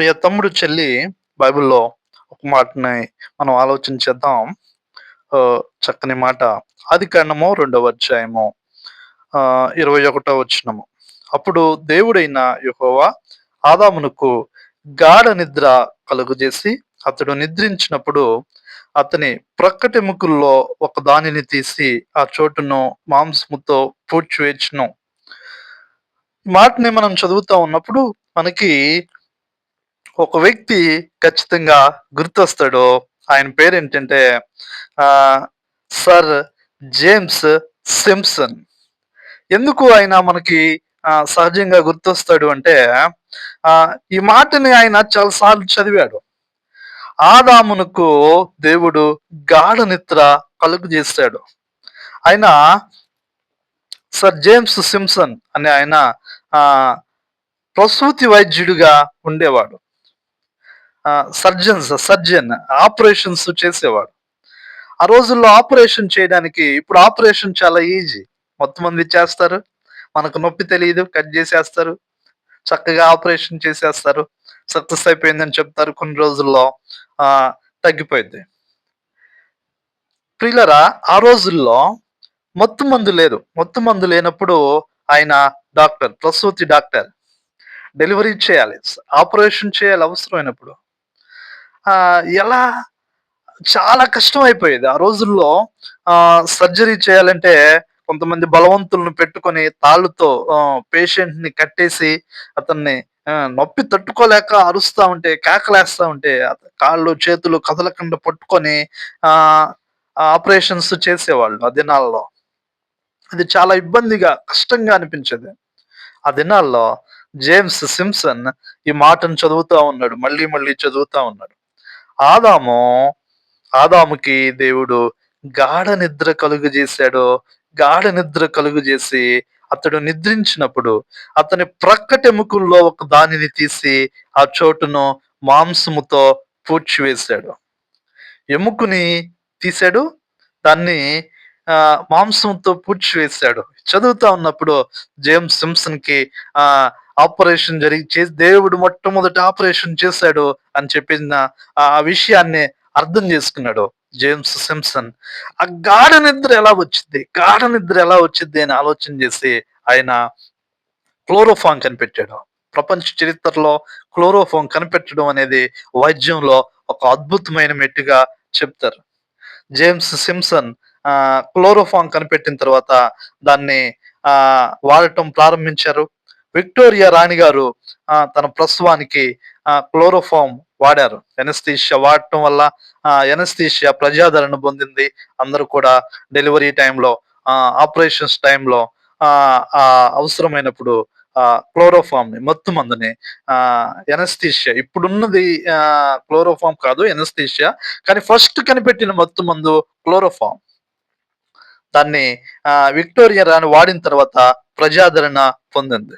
ప్రియ తమ్ముడు చెల్లి బైబిల్లో ఒక మాటని మనం ఆలోచన చేద్దాం. ఆ, చక్కని మాట. ఆది కారణము రెండవ అధ్యాయము. ఆ, ఇరవై ఒకటో వచ్చినము అప్పుడు దేవుడైన యహోవా ఆదామునకు గాఢ నిద్ర కలుగజేసి అతడు నిద్రించినప్పుడు అతని ప్రక్కటి ముక్కుల్లో ఒక దానిని తీసి ఆ చోటును మాంసముతో పూడ్చివేర్చును మాటని మనం చదువుతా ఉన్నప్పుడు మనకి ఒక వ్యక్తి ఖచ్చితంగా గుర్తొస్తాడు ఆయన పేరు ఏంటంటే ఆ, సర్ జేమ్స్ సిమ్సన్ ఎందుకు ఆయన మనకి సహజంగా గుర్తొస్తాడు అంటే ఆ, ఈ మాటని ఆయన చాలాసార్లు చదివాడు. ఆదామునకు దేవుడు గాఢ నిద్ర కలుగు చేశాడు ఆయన సర్ జేమ్స్ సిమ్సన్ అనే ఆయన ఆ, ప్రసూతి వైద్యుడిగా ఉండేవాడు. సర్జన్స్ సర్జన్ ఆపరేషన్స్ చేసేవాడు. ఆ రోజుల్లో ఆపరేషన్ చేయడానికి ఇప్పుడు ఆపరేషన్ చాలా ఈజీ. మొత్తం మంది చేస్తారు. మనకు నొప్పి తెలియదు కట్ చేసేస్తారు. చక్కగా ఆపరేషన్ చేసేస్తారు. సక్సెస్ అయిపోయిందని చెప్తారు. కొన్ని రోజుల్లో ఆ తగ్గిపోయింది ప్రియులరా ఆ రోజుల్లో మొత్తం మందు లేదు. మొత్తం మందు లేనప్పుడు ఆయన డాక్టర్ ప్రసూతి డాక్టర్ డెలివరీ చేయాలి. ఆపరేషన్ చేయాలి అవసరమైనప్పుడు. ఎలా చాలా కష్టం అయిపోయేది ఆ రోజుల్లో ఆ సర్జరీ చేయాలంటే కొంతమంది బలవంతులను పెట్టుకొని తాళ్ళుతో పేషెంట్ని కట్టేసి అతన్ని నొప్పి తట్టుకోలేక అరుస్తా ఉంటే కేకలేస్తా ఉంటే కాళ్ళు చేతులు కదలకుండా పట్టుకొని ఆ ఆపరేషన్స్ చేసేవాళ్ళు ఆ దినాల్లో. అది చాలా ఇబ్బందిగా కష్టంగా అనిపించేది. ఆ దినాల్లో జేమ్స్ సిమ్సన్ ఈ మాటను చదువుతా ఉన్నాడు. మళ్ళీ మళ్ళీ చదువుతా ఉన్నాడు. ఆదాము ఆదాముకి దేవుడు గాఢ నిద్ర కలుగు చేశాడు. గాఢ నిద్ర కలుగు చేసి అతడు నిద్రించినప్పుడు అతని ప్రక్కటెముకల్లో ఒక దానిని తీసి ఆ చోటును మాంసముతో పూడ్చివేశాడు. ఎముకుని తీశాడు. దాన్ని ఆ, మాంసంతో పూడ్చివేశాడు. చదువుతా ఉన్నప్పుడు జేమ్స్ సిమ్సన్కి ఆ ఆపరేషన్ జరిగి చేసి దేవుడు మొట్టమొదటి ఆపరేషన్ చేశాడు అని చెప్పిన ఆ విషయాన్ని అర్థం చేసుకున్నాడు జేమ్స్ సిమ్సన్ ఆ గాఢ నిద్ర ఎలా వచ్చింది? గాఢ నిద్ర ఎలా వచ్చింది అని ఆలోచన చేసి ఆయన క్లోరోఫామ్ కనిపెట్టాడు. ప్రపంచ చరిత్రలో క్లోరోఫామ్ కనిపెట్టడం అనేది వైద్యంలో ఒక అద్భుతమైన మెట్టుగా చెప్తారు. జేమ్స్ సిమ్సన్ ఆ క్లోరోఫామ్ కనిపెట్టిన తర్వాత దాన్ని ఆ వాడటం ప్రారంభించారు. విక్టోరియా రాణి గారు ఆ, తన ప్రసవానికి ఆ, క్లోరోఫామ్ వాడారు. ఎనస్థీషియా వాడటం వల్ల ఆ, ఎనస్థీషియా ప్రజాదరణ పొందింది. అందరూ కూడా డెలివరీ టైంలో ఆపరేషన్స్ టైంలో ఆ అవసరమైనప్పుడు ఆ క్లోరోఫామ్ని మత్తు మందుని ఆ ఎనస్థీషియా ఇప్పుడున్నది ఆ క్లోరోఫామ్ కాదు ఎనస్థీషియా కానీ ఫస్ట్ కనిపెట్టిన మత్తు మందు క్లోరోఫామ్. దాన్ని ఆ విక్టోరియా రాణి వాడిన తర్వాత ప్రజాదరణ పొందింది.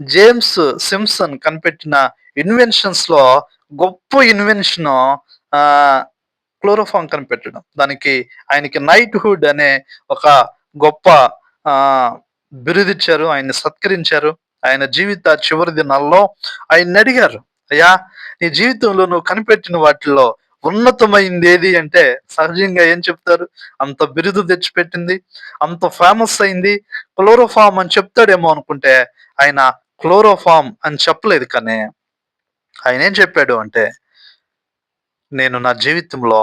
జేమ్స్ సిమ్సన్ కనిపెట్టిన ఇన్వెన్షన్స్లో గొప్ప ఇన్వెన్షన్ ఆ క్లోరోఫామ్ కనిపెట్టడం. దానికి ఆయనకి నైట్ హుడ్ అనే ఒక గొప్ప ఆ బిరుదిచ్చారు. ఆయన్ని సత్కరించారు. ఆయన జీవిత చివరి దినాల్లో ఆయన్ని అడిగారు. అయ్యా నీ జీవితంలో నువ్వు కనిపెట్టిన వాటిల్లో ఉన్నతమైంది ఏది అంటే సహజంగా ఏం చెప్తారు? అంత బిరుదు తెచ్చిపెట్టింది అంత ఫేమస్ అయింది క్లోరోఫామ్ అని చెప్తాడేమో అనుకుంటే ఆయన క్లోరోఫామ్ అని చెప్పలేదు కానీ ఆయన ఏం చెప్పాడు అంటే నేను నా జీవితంలో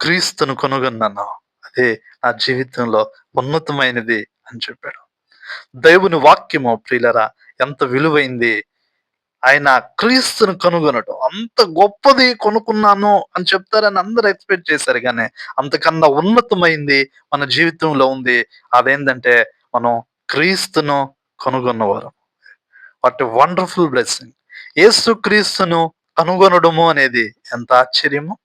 క్రీస్తును కొనుగొన్నాను. అది నా జీవితంలో ఉన్నతమైనది అని చెప్పాడు. దేవుని వాక్యము ప్రియులరా ఎంత విలువైంది ఆయన క్రీస్తును కనుగొనడం అంత గొప్పది కొనుక్కున్నాను అని చెప్తారని అందరు ఎక్స్పెక్ట్ చేశారు కానీ అంతకన్నా ఉన్నతమైంది మన జీవితంలో ఉంది. అదేంటంటే మనం క్రీస్తును కనుగొన్నవారు. What wonderful blessing. యేసు క్రీస్తును కనుగొనడము అనేది ఎంత ఆశ్చర్యము.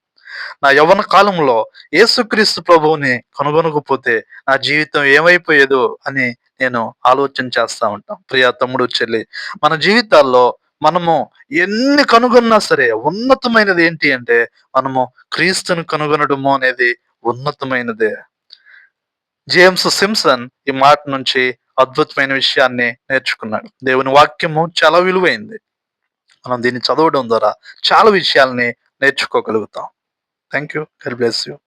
నా యవన కాలంలో యేసుక్రీస్తు ప్రభువుని కనుగొనకపోతే నా జీవితం ఏమైపోయేదో అని నేను ఆలోచన చేస్తా ఉంటాను ప్రియా తమ్ముడు చెల్లి మన జీవితాల్లో మనము ఎన్ని కనుగొన్నా సరే ఉన్నతమైనది ఏంటి అంటే మనము క్రీస్తును కనుగొనడము అనేది ఉన్నతమైనదే. జేమ్స్ సిమ్సన్ ఈ మాట నుంచి అద్భుతమైన విషయాన్ని నేర్చుకున్నాడు. దేవుని వాక్యము చాలా విలువైంది. మనం దీన్ని చదవడం ద్వారా చాలా విషయాల్ని నేర్చుకోగలుగుతాం. Thank you God bless you.